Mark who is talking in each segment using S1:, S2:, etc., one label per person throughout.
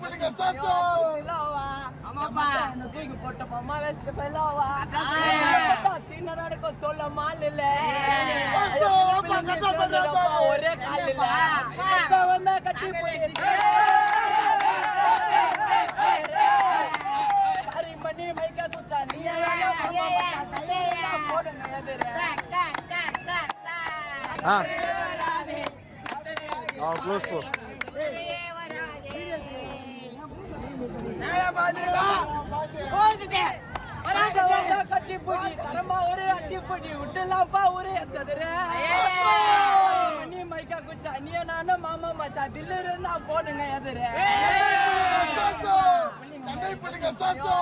S1: பிள்ளைங்க சோசோ.
S2: ஆமாப்பா.
S3: தூக்கி போட்ட அம்மா வெஸ்ட் ஃபெல்லோவா சீன நடக்க சொல்ல மால் இல்ல ஒரே கால் இல்ல வந்தா கட்டி சரி. மணி மைக்க குச்சா நீ போடுங்க எதிர
S1: ஆ ஆ க்ளோஸ் போ
S3: கட்டி போடி தரமா ஒரே அட்டி போடி விட்டுலாம்ப்பா ஒரே சதுர நீ மைக்கா குச்சா நீ நானும் மாமா மச்சா தில்லு இருந்தா போடுங்க எதிர
S1: சோசோ பிள்ளைங்க சோசோ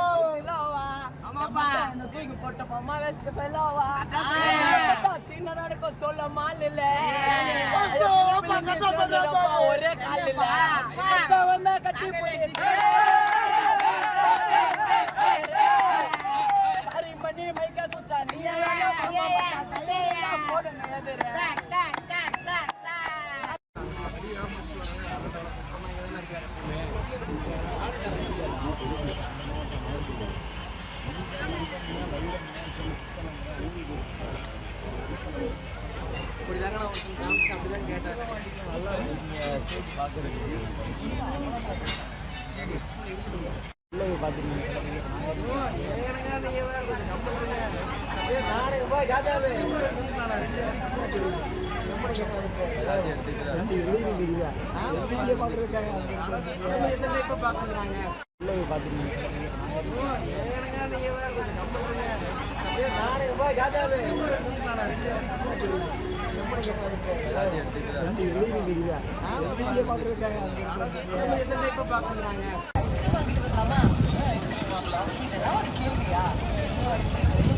S2: ஆமாப்பா
S3: தூக்கி போட்ட அம்மா வெஸ்ட் ஃபெல்லோவா சீன நடக்க சொல்ல மால் இல்ல ஒரே கால் இல்ல வந்தா கட்டி போய் மணி மைக்க
S2: அப்படிதான் கேட்டாரு பாக்குறாங்க இப்ப பாக்குறாங்க
S1: ஆ இதுல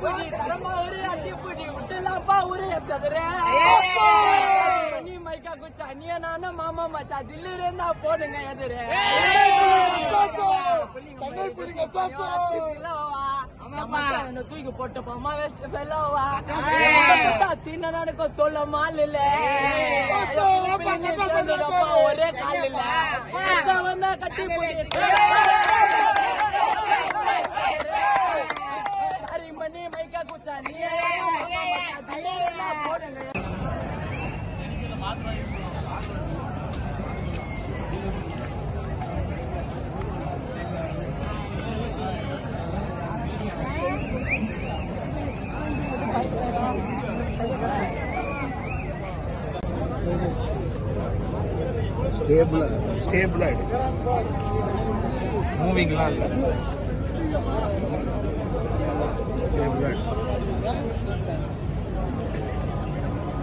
S3: போடி தரமா ஒரே அட்டி போடி விட்டுலாம்ப்பா ஒரே சதுர. நீ மைக்கா குச்சா நீ நானும் மாமா மச்சா தில்லு இருந்தா போடுங்க எதிர. தூக்கி போட்ட அம்மா வெஸ்ட் ஃபெல்லோவா சீன நடக்க சொல்ல மால் இல்ல ஒரே கால் இல்ல வந்தா கட்டி போய் சரி மணி மைக்கா குச்சா நீ
S1: மூவிங்லாம் இல்லை.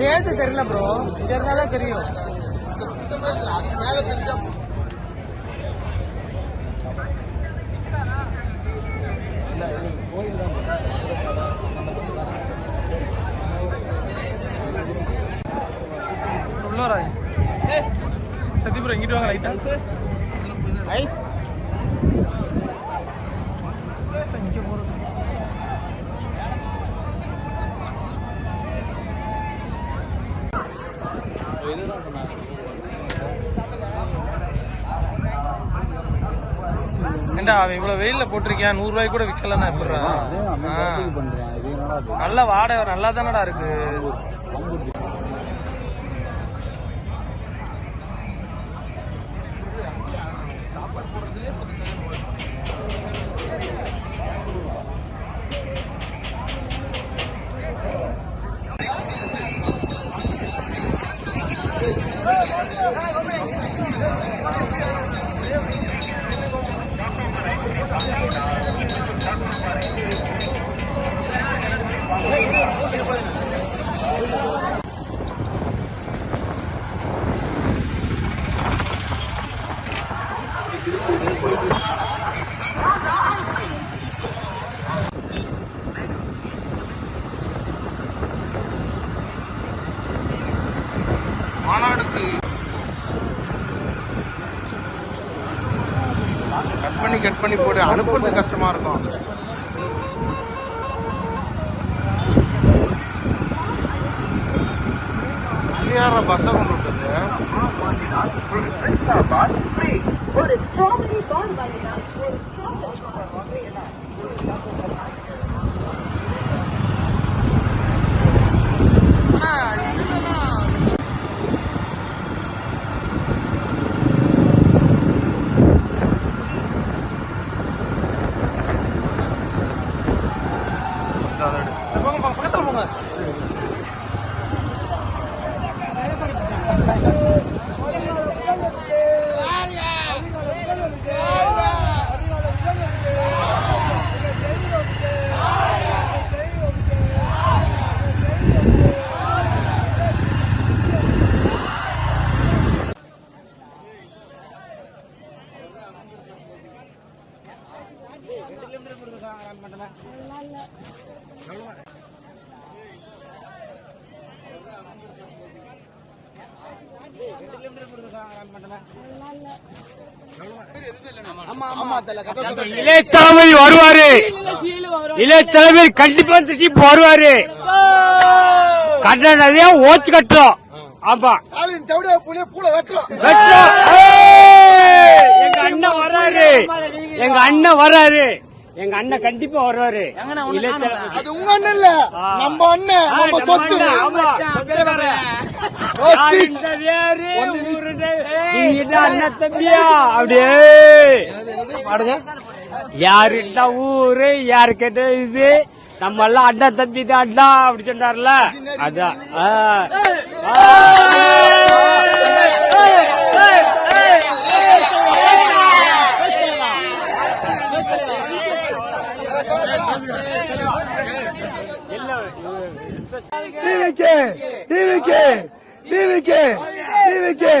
S4: ஸ்டேஜ் தெரியல ப்ரோ இது இருந்தாலும் தெரியும். உள்ளவரா சத்யபுரம் ப்ரோ இங்கிட்டு வாங்க லைட்டா?
S1: ஐஸ்.
S4: அவன் இவ்வளவு வெயில்ல போட்டிருக்கியா நூறு ரூபாய்க்கு கூட விக்கலன்னா எப்படிடா? ஆ. நல்ல வாடகை நல்லா தானடா இருக்கு
S1: மாநாடுக்கு கட் பண்ணி கட் பண்ணி போட்டு அனுப்புறது கஷ்டமா இருக்கும் யார பஸ்ஸை கொண்டு விட்டது
S5: இளைய தளபதி வருவாரு. இளைய தளபதி கண்டிப்பா திருச்சி வருவாரு கட்ட நிறைய ஓச்சு கட்டுறோம். ஆமா! எங்க அண்ணன் வராரு. எங்க அண்ணன் வராரு. எங்க அண்ணன் கண்டிப்பா வருவாரு.
S1: அது உங்க அண்ணன் இல்ல. நம்ம அண்ணன். நம்ம சொத்து.
S5: அப்படியே.
S1: பாடுங்க.
S5: யாரு இந்த ஊரு? யாரு கேட்ட இது? நம்ம எல்லாம் அண்ணா தம்பி தான் அண்ணா அப்படி சொன்னார்ல. அதான் ஆ. ஆ.
S1: டிவிக்கு டிவிக்கு டிவிக்கு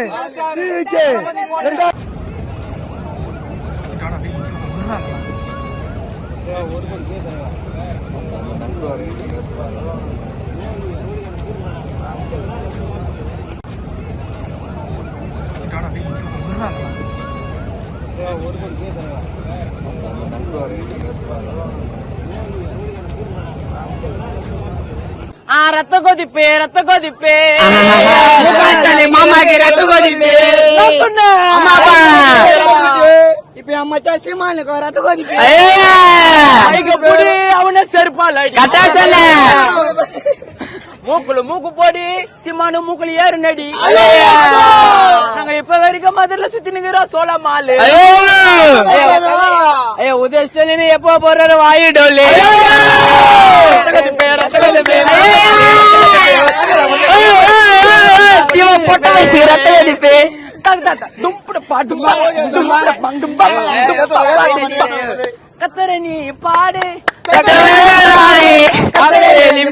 S1: டிவிக்கு டிவிக்கு
S3: ஆ ரத்த கொதிப்பு ரத்த கொதிப்பு.
S6: மாமாக்கு ரத்த கொதிப்பு. இப்ப என் மச்சான் சீமானுக்கு ரத்த கொதிப்பு.
S3: அவனை செருப்பால அடி. மூக்குல மூக்கு போடி சிம்மானு மூக்குல ஏறு நடி. நாங்க இப்ப வரைக்கும் மதுரையில சுத்தி நிக்கிறோம் சோழ மாலு. ஐயோ உதய ஸ்டாலின் எப்போ போறாரு? வாயிடோலி கத்தர நீ பாடு.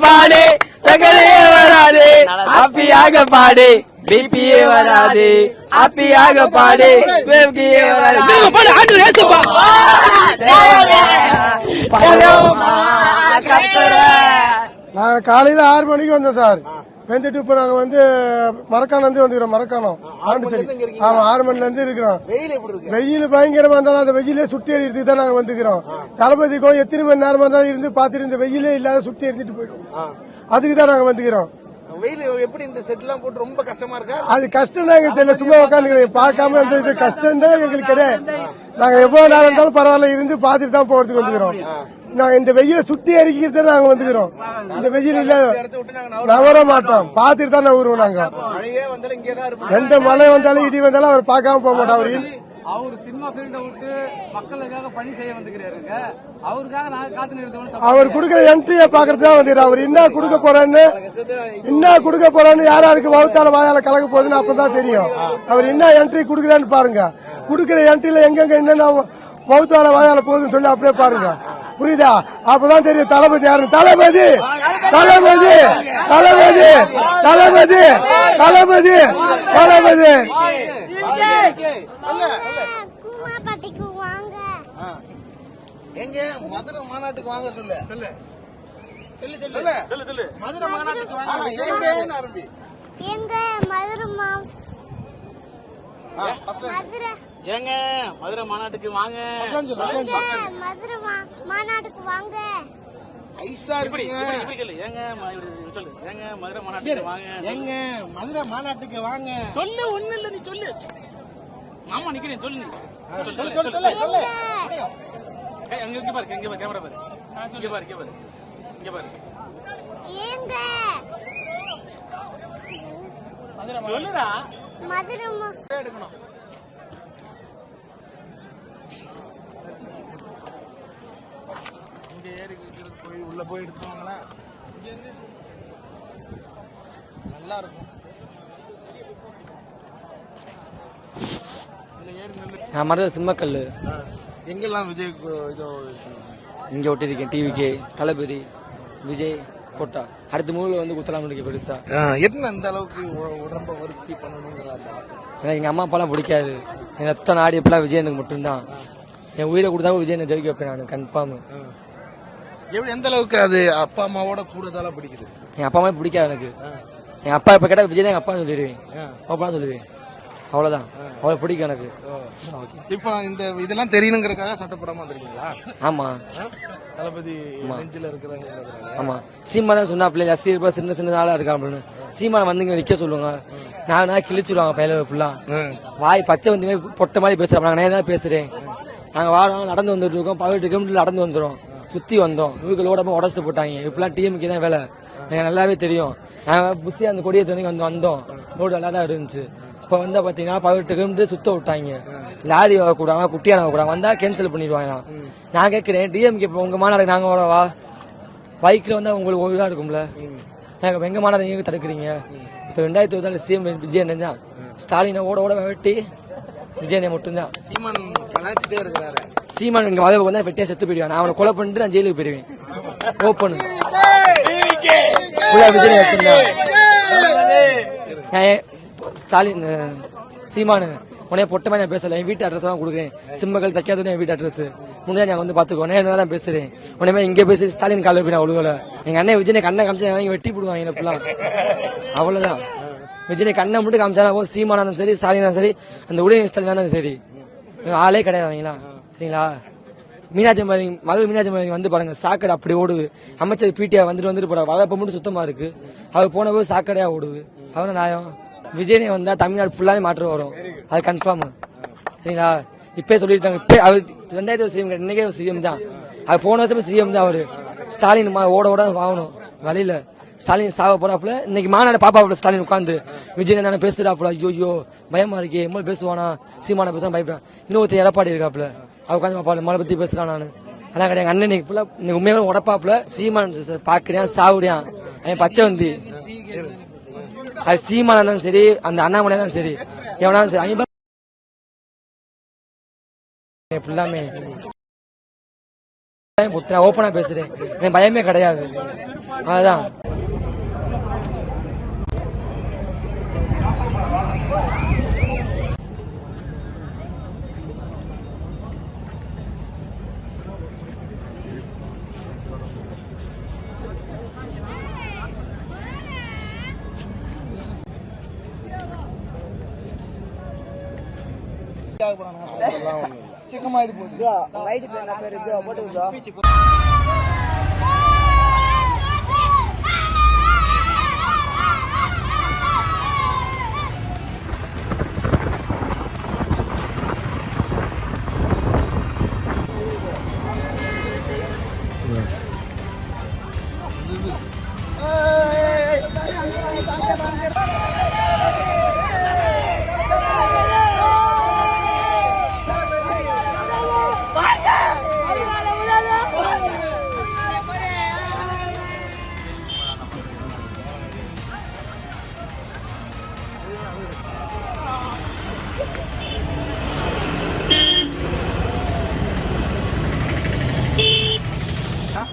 S5: பாடு. சகலையே வராது. ஹாப்பியாக பாடு. பிபியே வராது. ஹாப்பியாக பாடு. பேபியே வராது. பாடு ஆண்டு ரேசப்பா
S1: நாங்க காலையில ஆறு மணிக்கு வந்தோம் சார்.
S7: வந்துட்டு இப்போ நாங்கள் வந்து மரக்காணம் வந்துக்கிறோம்
S1: இங்க இருக்கீங்களா?
S7: ஆமாம் ஆறு மணில இருந்து இருக்கிறோம்.
S1: வெயில்
S7: பயங்கரமா இருந்தாலும் அந்த வெயிலே சுட்டி எறிறதுக்கு தான் நாங்க வந்துக்கிறோம். தளபதிக்கும் எத்தனை மணி நேரமா இருந்தாலும் இருந்து பார்த்துட்டு இந்த வெயிலே இல்லாத சுட்டி எரிஞ்சிட்டு போயிடும். அதுக்கு தான் நாங்க வந்துக்கிறோம்.
S1: வெயில் எப்படி இந்த செட் எல்லாம் போட்டு ரொம்ப கஷ்டமா இருக்கா?
S7: அது கஷ்டம் தான் எங்களுக்கு தெரியல. சும்மா உட்காந்து பார்க்காம இந்த இது கஷ்டம் தான் எங்களுக்கு கிடையாது. நாங்க எவ்வளவு நேரம் இருந்தாலும் பரவாயில்ல. இருந்து பார்த்துட்டு தான் போறதுக்கு வந்துக்கிறோம். நாங்க இந்த வெயில சுத்தி எரிக்கிறது நாங்க வந்துக்கிறோம். இந்த வெயில் இல்ல. நவர மாட்டோம். பார்த்துட்டு தான் நவருவோம் நாங்க. எந்த மழை வந்தாலும் இடி வந்தாலும் அவர் பார்க்காம போக மாட்டோம். அவர்
S8: அவர் சினிமா ஃபீல்ட விட்டு மக்களுக்காக பணி செய்ய வந்துக்கிறாருங்க. அவருக்காக நாங்க காத்து நிறுத்தணும்
S7: அவர் கொடுக்கிற என்ட்ரியை பாக்குறது தான் வந்து அவர் என்ன கொடுக்க போறான்னு என்ன கொடுக்க போறான்னு யார் யாருக்கு வகுத்தால வாயால கலக்க போகுதுன்னு அப்பதான் தெரியும். அவர் என்ன என்ட்ரி கொடுக்குறான்னு பாருங்க. கொடுக்கிற என்ட்ரில எங்கெங்க என்னென்ன வகுத்தால வாயால போகுதுன்னு சொல்லி அப்படியே பாருங்க. புரியுதா? அப்பதான் தெரியும் தளபதி யாரு? தளபதி! தளபதி! தளபதி! தளபதி! தளபதி! தளபதி!
S1: எங்க? மதுரை மாநாட்டுக்கு வாங்க சொல்லு. சொல்லு. சொல்லு சொல்லு. சொல்லு. மதுரை மாநாட்டுக்கு வாங்க. எங்க ஆரம்பி?
S9: எங்க? மதுரை மதுரை.
S8: ஏங்க மதுரை மாநாட்டுக்கு வாங்க.
S9: மாநாட்டுக்கு வாங்க.
S1: ஐசா இருக்குங்க.
S8: கேளு ஏங்க சொல்லு. ஏங்க மதுரை மாநாட்டுக்கு வாங்க.
S1: எங்க மதுரை மாநாட்டுக்கு வாங்க.
S8: சொல்லு ஒண்ணு இல்ல நீ சொல்லு. மாமா நிக்கிறேன் சொல்லு நீ. சொல்லு,
S1: சொல்லு
S8: சொல்லு, அங்க இங்க பாரு இங்க பாரு கேமரா பாரு. இங்க பாரு இங்க பாரு. இங்க பாரு.
S9: எங்க?
S8: சொல்லுடா.
S9: மதுரை
S1: எடுக்கணும். இங்க ஏறி வைக்கிறது போய் உள்ள போய் எடுத்துவாங்களா நல்லா இருக்கும் இதுல ஏறி
S10: மருத சிம்மக்கல்
S1: எங்கெல்லாம் விஜய் இதோ
S10: இங்கே ஒட்டியிருக்கேன் டிவிக்கு தளபதி விஜய் போட்டா அடுத்த மூவில வந்து குத்தலாம் இருக்கு பெருசா.
S1: என்ன அந்த அளவுக்கு உடம்ப வருத்தி பண்ணணுங்கிற ஆசை?
S10: எனக்கு எங்கள் அம்மா அப்பாலாம் பிடிக்காது. என் ரத்த நாடி எப்பெல்லாம் விஜய் எனக்கு மட்டும்தான். என் உயிரை கொடுத்தாலும் விஜய் ஜெயிக்க வைப்பேன் நான் கன்ஃபார்ம்
S1: எப்படி எந்த அளவுக்கு அது அப்பா அம்மாவோட கூடுதலா பிடிக்குது?
S10: என் அப்பா அம்மா பிடிக்காது எனக்கு. என் அப்பா இப்போ கேட்டால் விஜய் தான் எங்கள் அப்பா சொல்லிடுவேன். அப்பா சொல்லுவேன் அவ்வளோதான் அவ்வளோ பிடிக்கும் எனக்கு. ஓகே.
S1: இப்போ இந்த இதெல்லாம் தெரியணுங்கிறதுக்காக சட்டப்படாம வந்திருக்கீங்களா?
S10: ஆமாம்
S1: தளபதி நெஞ்சில இருக்கிறாங்க
S10: ஆமாம் சீமா தான் சொன்னா பிள்ளை ரசிகர் பா சின்ன சின்ன ஆளாக இருக்கா அப்படின்னு. சீமா வந்துங்க நிற்க சொல்லுவாங்க நான் நான் கிழிச்சிருவாங்க பையில ஃபுல்லாக வாய் பச்சை வந்து பொட்டை மாதிரி நாங்கள் நேரம் தான் பேசுறேன். நாங்கள் வாரம் நடந்து வந்துட்டு இருக்கோம். பதினெட்டு கிலோமீட்டர் நடந்து வந்துடும் சுத்தி வந்தோம். இவருக்கு ஓடமா உடச்சிட்டு போட்டாங்க. இப்பெல்லாம் டிஎம்கே தான் வேலை. எனக்கு நல்லாவே தெரியும். நாங்கள் புத்தியாக அந்த கொடியை துணிக்கு வந்து வந்தோம். ரோடு நல்லா தான் இருந்துச்சு. இப்போ வந்தால் பார்த்தீங்கன்னா பதினெட்டு கிலோமீட்டர் சுத்த விட்டாங்க. லாரி வரக்கூடாது குட்டியாக வரக்கூடாது வந்தால் கேன்சல் பண்ணிடுவாங்க நான் கேட்குறேன் டிஎம்கே இப்போ உங்கள் மாநாடு நாங்கள் வரவா பைக்கில் வந்தால் உங்களுக்கு ஒரு இதாக இருக்கும்ல? நாங்கள் எங்கள் மாநாடு நீங்கள் தடுக்கிறீங்க? இப்போ ரெண்டாயிரத்தி இருபத்தாலு சிஎம் விஜய் அண்ணன் தான் ஸ்டாலினை ஓட ஓட வெட்டி விஜய் அண்ணன் மட்டும்தான்.
S1: சீமான் கலாச்சிட்டே இருக்கிறாரு.
S10: சீமான் இங்க வளவு வந்தா வெட்டியா செத்து போயிடுவேன். நான் அவனை கொலை பண்ணிட்டு நான் ஜெயிலுக்கு போயிடுவேன் ஓப்பன் விஜய் ஏன் ஸ்டாலின் சீமானு உடனே பொட்டமா நான் பேசல. என் வீட்டு அட்ரஸ் தான் கொடுக்குறேன். சிம்மகள் தைக்காதது என் வீட்டு அட்ரஸ் முன்னாடி நான் வந்து பாத்துக்கோ உடனே தான் பேசுறேன். உடனே இங்கே பேசி ஸ்டாலின் காலையில் போய் நான் ஒழுகல எங்க அண்ணன் விஜய் கண்ணை காமிச்சா வெட்டி போடுவாங்க இப்பெல்லாம் அவ்வளவுதான். விஜய் கண்ணை மட்டும் காமிச்சா போதும் சீமானா இருந்தாலும் சரி ஸ்டாலினா இருந்தாலும் சரி அந்த உடனே ஸ்டாலினா இருந்தாலும் சரி ஆளே கிடையாது அவங்களா சரிங்களா? மீனாட்சி மலை மகள் மீனாட்சி மலை வந்து பாருங்க சாக்கடை அப்படி ஓடுது. அமைச்சர் பிடிஆர் வந்துட்டு வந்துட்டு போறாரு. வளர்ப்பு மட்டும் சுத்தமா இருக்கு. அவர் போன போது சாக்கடையா ஓடுது. அவன நியாயம். விஜயனே வந்தா தமிழ்நாடு ஃபுல்லாவே மாற்றம் வரும். அது கன்ஃபார்ம் சரிங்களா? இப்பே சொல்லிட்டாங்க இப்பே அவர் ரெண்டாயிரத்தி சிஎம் இன்னைக்கே சிஎம் தான். அது போன வருஷம் சிஎம் தான் அவரு. ஸ்டாலின் மா- ஓட ஓட வாங்கணும். வழியில. ஸ்டாலின் சாக போறாப்புல. இன்னைக்கு மாநாடு பாப்பாப்புல ஸ்டாலின் உட்காந்து விஜய் என்ன பேசுறாப்புல. ஐயோ ஐயோ பயமா இருக்கே. எம்மா பேசுவானா? சீமான பேசுவான்? பயப்படான் இன்னொருத்தர் எடப்பாடி இருக்காப்புல. அவ உட்காந்து பாப்பாள் மழை பத்தி பேசுறான் நான்? அதான் கிடையாது. அண்ணன் இன்னைக்கு ஃபுல்லா இன்னைக்கு உண்மையாக உடப்பாப்புல. சீமான் பாக்குறியான் சாவுறியான் அவன் பச்சை வந்து அது சீமானா இருந்தாலும் சரி அந்த அண்ணாமலையா இருந்தாலும் சரி எவனாலும் சரி அவங்க ஃபுல்லாமே ஓப்பனா பேசுறேன். எனக்கு பயமே கிடையாது. அதுதான்
S1: சிக்கமாயிட்டு போகுது.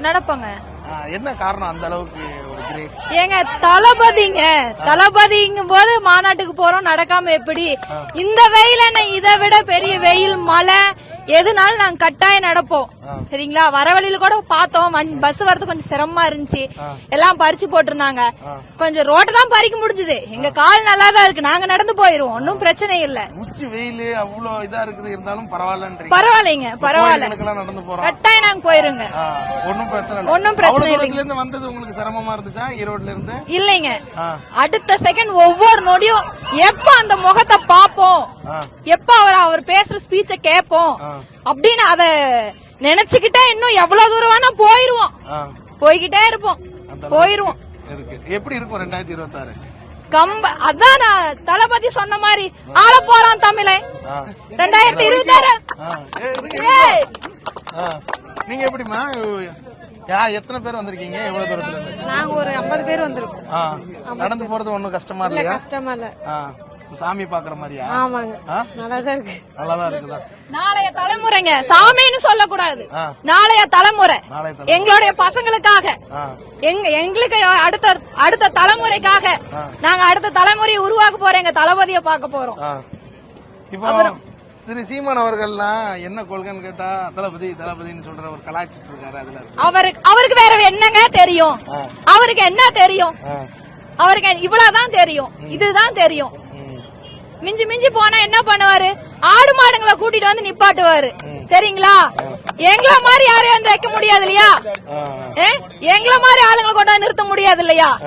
S11: நடப்பாங்க.
S1: என்ன காரணம் அந்த அளவுக்கு
S11: ஏங்க தளபதிங்க. தளபதிங்கும் போது மாநாட்டுக்கு போறோம் நடக்காம எப்படி? இந்த வெயில் இதை விட பெரிய வெயில் மழை எதுனாலும் நாங்க கட்டாயம் நடப்போம். சரிங்களா? வர வழியில கூட பார்த்தோம். பஸ் வரது கொஞ்சம் சிரமமா இருந்துச்சு. எல்லாம் பறிச்சு போட்டிருந்தாங்க. கொஞ்சம் ரோட்டை தான் பறிக்க முடிஞ்சது. எங்க கால் நல்லா தான் இருக்கு. நாங்க நடந்து போயிருவோம். ஒன்னும் பிரச்சனை இல்ல.
S1: உச்சி வெயில் அவ்வளோ இதா இருக்குது. இருந்தாலும் பரவாயில்லன்றீங்க.
S11: பரவாயில்லைங்க. பரவாயில்ல.
S1: நடந்து போறோம்.
S11: கட்டாயம் நாங்க போயிருங்க.
S1: ஒன்னும் பிரச்சனை இல்லை.
S11: ஒண்ணும் பிரச்சனை
S1: அவ்வளவு
S11: இல்லைங்க.
S1: வந்தது உங்களுக்கு சிரமமா இருந்துச்சா? ஈரோட்ல இருந்து?
S11: இல்லைங்க. அடுத்த செகண்ட் ஒவ்வொரு நொடியும் எப்ப அந்த முகத்தை பாப்போம் எப்ப அவர் அவர் பேசுற ஸ்பீச்ச கேட்போம்? அப்படின்னு அத நினைச்சுக்கிட்டே இன்னும் எவ்வளவு தூரம் வேணா போயிருவோம். போய்கிட்டே இருப்போம். போயிருவோம்.
S1: இருக்கு. எப்படி இருக்கும் ரெண்டாயிரத்தி இருபத்தி ஆறு
S11: கம்ப அதான் நான் தளபதி சொன்ன மாதிரி ஆள போறான் தமிழன் ரெண்டாயிரத்தி இருபத்தி ஆறு
S1: நீங்க எப்படிமா யா எத்தனை பேர் வந்திருக்கீங்க? எவ்வளவு தூரத்துல
S11: நாங்க ஒரு ஐம்பது பேர் வந்திருக்கோம்.
S1: ஆ, நடந்து போறது ஒண்ணும் கஷ்டமா இல்லையா?
S11: கஷ்டமா இல்ல.
S1: ஆ, சாமி பாக்குற மாதிரியா?
S11: ஆமாங்க? நல்லாதான் இருக்கு.
S1: நல்லாதான் இருக்குதா?
S11: நாளைய தலைமுறைங்க சாமின்னு சொல்லக்கூடாது. நாளைய தலைமுறை. எங்களுடைய பசங்களுக்காக. எங்க எங்களுக்கு அடுத்த அடுத்த தலைமுறைக்காக. நாங்க அடுத்த தலைமுறையை உருவாக்க போறோம் எங்க தளபதியை பார்க்க போறோம்.
S1: இப்போ திரு சீமான் அவர்கள்லாம் என்ன கொள்கைன்னு கேட்டா தளபதி தளபதின்னு சொல்ற ஒரு கலாய்ச்சிட்டு இருக்காரு அதுல.
S11: அவருக்கு அவருக்கு வேற என்னங்க தெரியும்? அவருக்கு என்ன தெரியும். அவருக்கு இவ்வளவுதான் தெரியும். இதுதான் தெரியும். மிஞ்சி மிஞ்சி போனா என்ன பண்ணுவாரு? ஆடு மாடுங்களை கூட்டிட்டு வந்து நிப்பாட்டுவாரு. சரிங்களா? எங்கள மாதிரி யாரையும் வந்து வைக்க முடியாது இல்லையா? எங்கள மாதிரி ஆளுங்களை கொண்டு வந்து நிறுத்த முடியாது இல்லையா.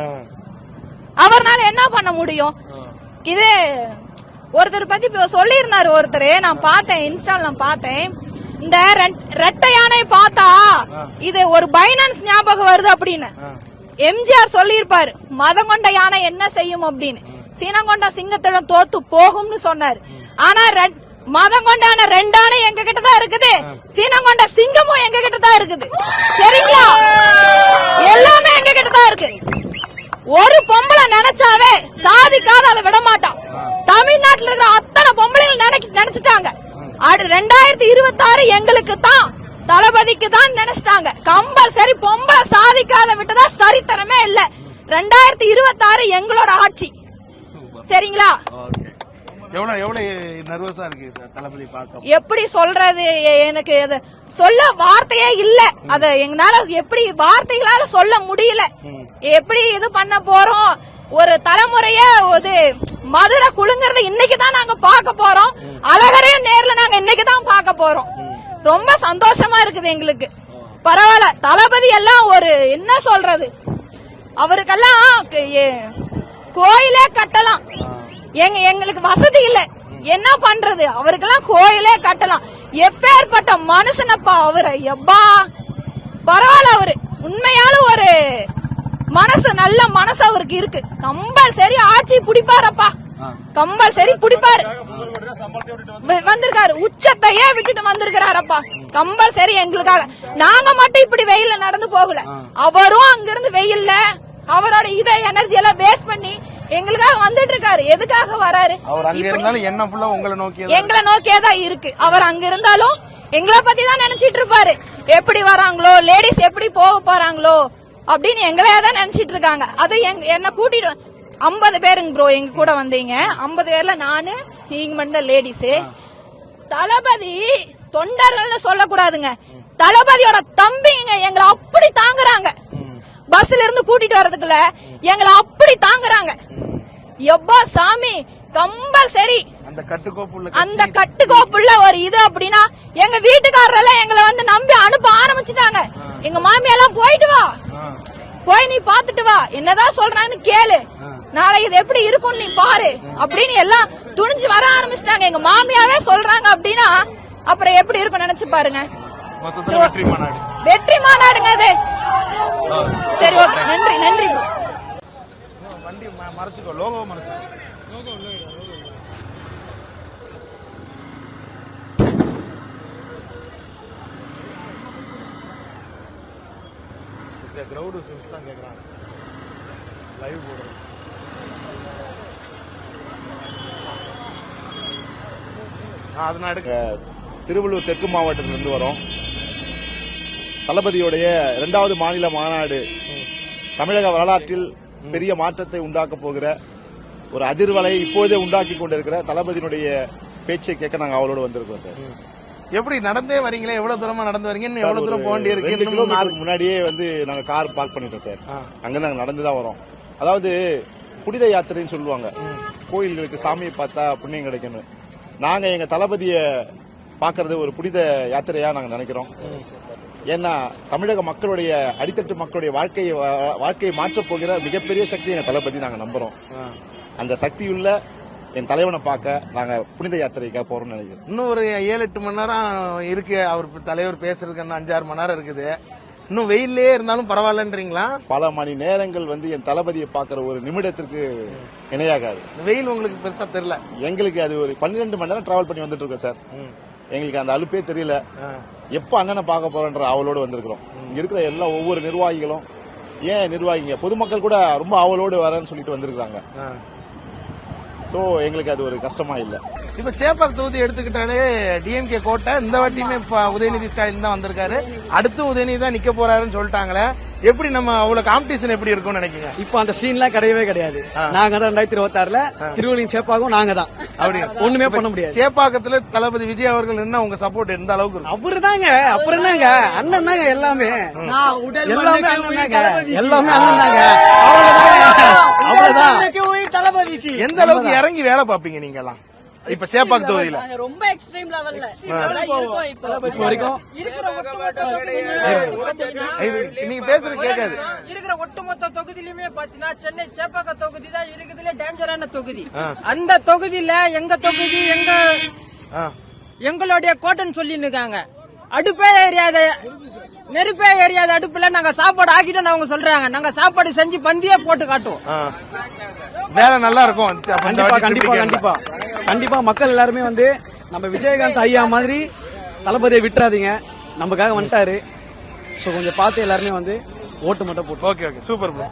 S11: அவர்னால என்ன பண்ண முடியும்? இது ஒருத்தர் பத்தி இப்ப சொல்லியிருந்தாரு ஒருத்தர். நான் பார்த்தேன் இன்ஸ்டால நான் பார்த்தேன். இந்த ரெட்- ரெட்டை யானை பார்த்தா இது ஒரு பைனான்ஸ் ஞாபகம் வருது அப்படின்னு. எம்ஜிஆர் சொல்லியிருப்பாரு மதம் கொண்ட யானை என்ன செய்யும்? அப்படின்னு. சீனங்கொண்ட சிங்கத்திடம் தோத்து போகும்னு சொன்னார். ஆனா மதம் கொண்டான ரெண்டான எங்க கிட்ட தான் இருக்குது. சீனங்கொண்ட சிங்கமும் எங்க கிட்ட தான் இருக்குது. சரிங்களா? எல்லாமே எங்க கிட்ட தான் இருக்கு. ஒரு பொம்பளை நினைச்சாவே சாதிக்காத அதை விட மாட்டான் தமிழ்நாட்டில் இருக்கிற அத்தனை பொம்பளைகள் நினைச்சு நினைச்சிட்டாங்க. அது ரெண்டாயிரத்தி இருபத்தி ஆறு எங்களுக்கு தான் தளபதிக்கு தான் நினைச்சிட்டாங்க. கம்பல்சரி பொம்பளை சாதிக்காத விட்டதா சரித்தரமே இல்ல. ரெண்டாயிரத்தி இருபத்தி ஆறு எங்களோட ஆட்சி. சரிங்களா?
S1: ஓகே எவ்வளவு எவ்வளவு நர்வஸா இருக்கு சார் தளபதி பார்க்க?
S11: எப்படி சொல்றது? எனக்கு அது சொல்ல வார்த்தையே இல்ல. அத எங்களால எப்படி வார்த்தைகளால சொல்ல முடியல. எப்படி இது பண்ண போறோம்? ஒரு தலைமுறைய ஒரு மதுரை குலுங்கறத இன்னைக்கு தான் நாங்க பார்க்க போறோம். அழகரையும் நேர்ல நாங்க இன்னைக்கு தான் பார்க்க போறோம். ரொம்ப சந்தோஷமா இருக்குது எங்களுக்கு. பரவாயில்ல. தளபதி எல்லாம் ஒரு என்ன சொல்றது? அவருக்கெல்லாம் கோயிலே கட்டலாம். எங்க எங்களுக்கு வசதி இல்ல. என்ன பண்றது? அவருக்கெல்லாம் கோயிலே கட்டலாம். எப்பேற்பட்ட மனுஷனப்பா அவரு? எப்பா? பரவாயில்ல அவரு. உண்மையால ஒரு மனசு நல்ல மனசு அவருக்கு இருக்கு. கம்பல்சரி ஆட்சி பிடிப்பாரப்பா. கம்பல்சரி பிடிப்பாரு. வ- வந்திருக்காரு. உச்சத்தையே விட்டுட்டு வந்திருக்கிறாரப்பா. கம்பல்சரி எங்களுக்காக. நாங்க மட்டும் இப்படி வெயில்ல நடந்து போகல. அவரும் அங்கிருந்து வெயில்ல அவரோட இத எனர்ஜி எல்லாம் வேஸ்ட் பண்ணி எங்களுக்காக வந்துட்டு இருக்காரு. எதுக்காக வராரு?
S1: அவர் அங்க
S11: இப்படி-
S1: இருந்தாலும் என்ன ஃபுல்லா உங்களை நோக்கி
S11: எங்களை நோக்கியே தான் இருக்கு. அவர் அங்க இருந்தாலும் எங்களை பத்தி தான் நினைச்சிட்டு இருப்பாரு. எப்படி வராங்களோ லேடிஸ் எப்படி போக போறாங்களோ அப்படின்னு எங்களையே தான் நினைச்சிட்டு இருக்காங்க. அது என்ன கூட்டிட்டு ஐம்பது பேருங்க ப்ரோ எங்க கூட வந்தீங்க. ஐம்பது பேர்ல நானு நீங்க மட்டும் லேடிஸ் தளபதி தொண்டர்கள்னு சொல்லக்கூடாதுங்க. தளபதியோட தம்பிங்க எங்களை அப்படி தாங்குறாங்க. பஸ்ல இருந்து கூட்டிட்டு வர்றதுக்குள்ள எங்களை அப்படி தாங்குறாங்க. எப்பா சாமி கம்பல்சரி.
S1: அந்த கட்டுக்கோப்பு உள்ள
S11: அந்த கட்டுக்கோப்புள்ள ஒரு இது அப்படின்னா எங்க வீட்டுக்காரரெல்லாம் எங்களை வந்து நம்பி அனுப்ப ஆரம்பிச்சுட்டாங்க. எங்க மாமியெல்லாம் போயிட்டு வா. போய் நீ பாத்துட்டு வா. என்னதான் சொல்றான்னு கேளு. நாளை இது எப்படி இருக்கும் நீ பாரு. அப்படின்னு எல்லாம் துணிஞ்சு வர ஆரம்பிச்சிட்டாங்க. எங்க மாமியாவே சொல்றாங்க அப்படின்னா அப்புறம் எப்படி இருக்கும் நினைச்சு பாருங்க.
S1: வெற்றி மாநாடு.
S11: வெற்றி மாநாடுங்க அது. சரி ஓகே. நன்றி நன்றி.
S1: வண்டி ம- மறைச்சுக்கோ லோகோ மறைச்சுக்கோ இந்த கிரவுடு சிம்ஸ் தான் கேட்குறாங்க லைவ் போடுறோம் அதனால
S12: திருவள்ளூர் தெற்கு மாவட்டத்திலிருந்து வரோம். தளபதியுடைய இரண்டாவது மாநில மாநாடு தமிழக வரலாற்றில் பெரிய மாற்றத்தை உண்டாக்க போகிற ஒரு அதிர்வலை இப்போதே உண்டாக்கி கொண்டிருக்கிற தளபதியினுடைய பேச்சை கேட்க நாங்க அவளோடு வந்திருக்கோம் சார்.
S1: எப்படி நடந்தே வரீங்களே? எவ்வளவு தூரமா நடந்து வரீங்க? இன்னும்
S12: சார்,
S1: எவ்வளவு தூரம் போக வேண்டி இருக்கு?
S12: ரெண்டு
S1: இன்னும் நாலு-
S12: கிலோமீட்டருக்கு முன்னாடியே வந்து நாங்க கார் பார்க் பண்ணிட்டோம் சார். அங்க நாங்க நடந்து தான் வரோம். அதாவது புனித யாத்திரைன்னு சொல்லுவாங்க. கோயில்களுக்கு சாமியை பார்த்தா புண்ணியம் கிடைக்கும்னு. நாங்க எங்க தளபதியை பார்க்கறது ஒரு புனித யாத்திரையா நாங்க நினைக்கிறோம். ஏன்னா தமிழக மக்களுடைய அடித்தட்டு மக்களுடைய வாழ்க்கையை வாழ்க்கையை மாற்றப் போகிற மிகப்பெரிய சக்தி எங்க தளபதி நாங்க நம்புறோம். அந்த சக்தியுள்ள என் தலைவனை பார்க்க நாங்க புனித யாத்திரைக்காக போறோம்னு நினைக்கிறோம்
S1: இன்னும் ஒரு ஏழு எட்டு மணி நேரம் இருக்கு. அவர் தலைவர் பேசுறதுக்கு இன்னும் அஞ்சாறு மணி நேரம் இருக்குது. இன்னும் வெயிலே இருந்தாலும் பரவாயில்லன்றீங்களா?
S12: பல மணி நேரங்கள் வந்து என் தளபதியை பார்க்குற ஒரு நிமிடத்திற்கு இணையாகாது.
S1: வெயில் உங்களுக்கு பெருசா தெரியல.
S12: எங்களுக்கு அது ஒரு பன்னிரெண்டு மணி நேரம் டிராவல் பண்ணி வந்துட்டு இருக்கோம் சார் எங்களுக்கு அந்த அலுப்பே தெரியல. எப்போ அண்ணனை பார்க்க போறோன்ற அவளோடு வந்திருக்கிறோம். இங்கே இருக்கிற எல்லா ஒவ்வொரு நிர்வாகிகளும் ஏன் நிர்வாகிங்க? பொதுமக்கள் கூட ரொம்ப அவளோடு வரேன்னு சொல்லிட்டு வந்திருக்கிறாங்க. ஸோ எங்களுக்கு அது ஒரு கஷ்டமா இல்லை.
S1: இப்ப சேப்பாக் தொகுதி எடுத்துக்கிட்டாலே டிஎம்கே கோட்டை இந்த வாட்டியுமே உதயநிதி ஸ்டாலின் தான் வந்திருக்காரு. அடுத்து உதயநிதி தான் நிக்க போறாருன்னு சொல்லிட்டாங்களே எப்படி நம்ம அவ்வளவு காம்படிஷன் எப்படி இருக்கும்னு நினைக்கிறீங்க?
S8: இப்போ அந்த சீன்லாம் கிடையவே கிடையாது. நாங்க தான் ரெண்டாயிரத்தி இருபத்தி ஆறுல திருவள்ளியும் சேப்பாகும் நாங்க தான்.
S1: அப்படி
S8: ஒண்ணுமே பண்ண முடியாது.
S1: சேப்பாக்கத்துல தளபதி விஜய் அவர்கள் நின்னா உங்க சப்போர்ட் எந்த அளவுக்கு
S8: அவரு தாங்க அப்புறம் என்னங்க? அண்ணன் தாங்க எல்லாமே. எல்லாமே அண்ணன் தாங்க. எல்லாமே அண்ணன் தாங்க. அவ்வளவுதான்.
S2: தளபதிக்கு.
S1: எந்த அளவுக்கு இறங்கி வேலை பாப்பீங்க நீங்க எல்லாம் இப்ப சேப்பாக் தொகுதியில.
S3: ரொம்ப எக்ஸ்ட்ரீம் லெவல்ல இருக்கோம் இப்போ.
S8: வரைக்கும்.
S1: நீங்க பேசுறது கேட்காது.
S2: இருக்கிற ஒட்டுமொத்த தொகுதியிலுமே பாத்தீங்கன்னா சென்னை சேப்பாக்க தொகுதி தான் இருக்கிறதுல டேஞ்சரான தொகுதி. அந்த தொகுதியில எங்க தொகுதி எங்க. எங்களுடைய கோட்டைன்னு சொல்லி இருக்காங்க. அடுப்பே எரியாத நெருப்பே எரியாத அடுப்புல நாங்க சாப்பாடு ஆக்கிட்டோம் அவங்க சொல்றாங்க. நாங்க சாப்பாடு செஞ்சு பந்தியே போட்டு காட்டுவோம்.
S1: ஆ. வேலை நல்லா இருக்கும்.
S8: கண்டிப்பா கண்டிப்பா கண்டிப்பா. கண்டிப்பா மக்கள் எல்லாருமே வந்து நம்ம விஜயகாந்த் ஐயா மாதிரி தளபதியை விட்டுறாதீங்க. நமக்காக வந்துட்டாரு. ஸோ கொஞ்சம் பார்த்து எல்லாருமே வந்து ஓட்டு மட்டும் போட்டு
S1: ஓகே ஓகே சூப்பர் ப்ரோ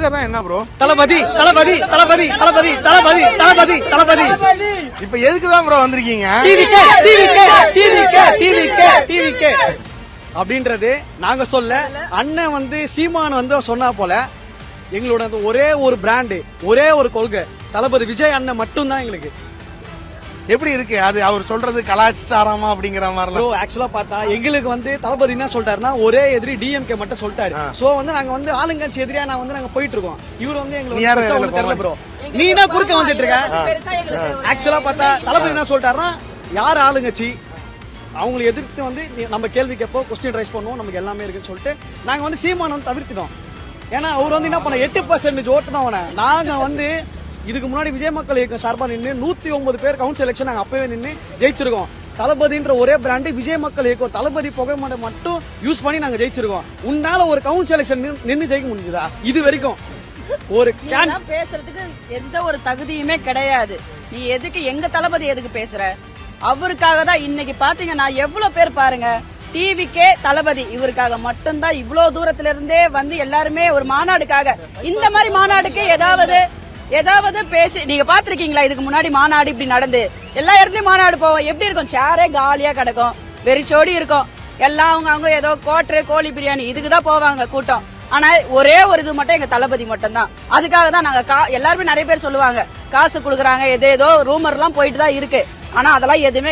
S1: உங்க கொள்கை தான் என்ன ப்ரோ
S8: தளபதி தளபதி தளபதி தளபதி தளபதி தளபதி தளபதி.
S1: இப்ப எதுக்கு தான் ப்ரோ வந்திருக்கீங்க?
S8: TVK TVK TVK TVK TVK அப்படின்றது நாங்க சொல்ல அண்ணன் வந்து சீமான் வந்து சொன்னா போல எங்களோட ஒரே ஒரு பிராண்டு ஒரே ஒரு கொள்கை. தளபதி விஜய் அண்ணன் மட்டும்தான் எங்களுக்கு.
S1: எப்படி இருக்கு? அது அவர் சொல்றது கலாச்சிட்டாராமா அப்படிங்கிற
S8: ப்ரோ
S1: மாதிரிலாம்
S8: ஆக்சுவலா பார்த்தா எங்களுக்கு வந்து தளபதி என்ன சொல்லிட்டாருன்னா ஒரே எதிரி டிஎம்கே மட்டும் சொல்லிட்டாரு. சோ வந்து நாங்க வந்து ஆளுங்கட்சி எதிரியா நான் வந்து நாங்க போயிட்டு இருக்கோம். இவர் வந்து எங்களுக்கு தெரியல ப்ரோ நீ என்ன குறுக்க வந்துட்டு இருக்க? ஆக்சுவலா பார்த்தா தளபதி என்ன சொல்லிட்டாருன்னா யார் ஆளுங்கட்சி? அவங்களை எதிர்த்து வந்து நம்ம கேள்வி கேட்போம் கொஸ்டின் ரைஸ் பண்ணுவோம் நமக்கு எல்லாமே இருக்குன்னு சொல்லிட்டு நாங்க வந்து சீமான் வந்து தவிர்த்திட்டோம். ஏன்னா அவர் வந்து என்ன பண்ண எட்டு பர்சன்டேஜ் ஓட்டு தான் அவனை. நாங்க வந்து இதுக்கு முன்னாடி விஜய் மக்கள் இயக்கம் சார்பா நின்று நூத்தி ஒன்பது பேர் கவுன்சில் எலெக்ஷன் நாங்க அப்பவே நின்று ஜெயிச்சிருக்கோம். தளபதின்ற ஒரே பிராண்டு விஜய் மக்கள் இயக்கம் தளபதி புகைமடை மட்டும் யூஸ் பண்ணி நாங்க ஜெயிச்சிருக்கோம். உன்னால ஒரு கவுன்சில் எலெக்ஷன் நின்று ஜெயிக்க முடிஞ்சதா? இது வரைக்கும். ஒரு
S3: பேசுறதுக்கு எந்த ஒரு தகுதியுமே கிடையாது. நீ எதுக்கு எங்க தளபதி எதுக்கு பேசுற? அவருக்காக தான் இன்னைக்கு பாத்தீங்கன்னா எவ்வளவு பேர் பாருங்க.
S13: டிவிக்கே தளபதி இவருக்காக மட்டும்தான் இவ்வளோ தூரத்துல இருந்தே வந்து எல்லாருமே ஒரு மாநாடுக்காக. இந்த மாதிரி மாநாடுக்கு ஏதாவது ஏதாவது பேசி நீங்க பாத்திருக்கீங்களா இதுக்கு முன்னாடி மாநாடு இப்படி நடந்து. எல்லா இடத்துலயும் மாநாடு போவோம். எப்படி இருக்கும்? சேரே காலியா கிடக்கும். வெறிச்சோடி இருக்கும். எல்லாம் அவங்க அவங்க ஏதோ கோட்டரு கோழி பிரியாணி இதுக்கு தான் போவாங்க கூட்டம். ஆனா ஒரே ஒரு இது மட்டும் எங்க தளபதி மட்டும் தான் அதுக்காக தான் நாங்க கா- எல்லாருமே நிறைய பேர் சொல்லுவாங்க. காசு கொடுக்குறாங்க. எது ஏதோ ரூமர் எல்லாம் போயிட்டு தான் இருக்கு. ஆனா அதெல்லாம் எதுவுமே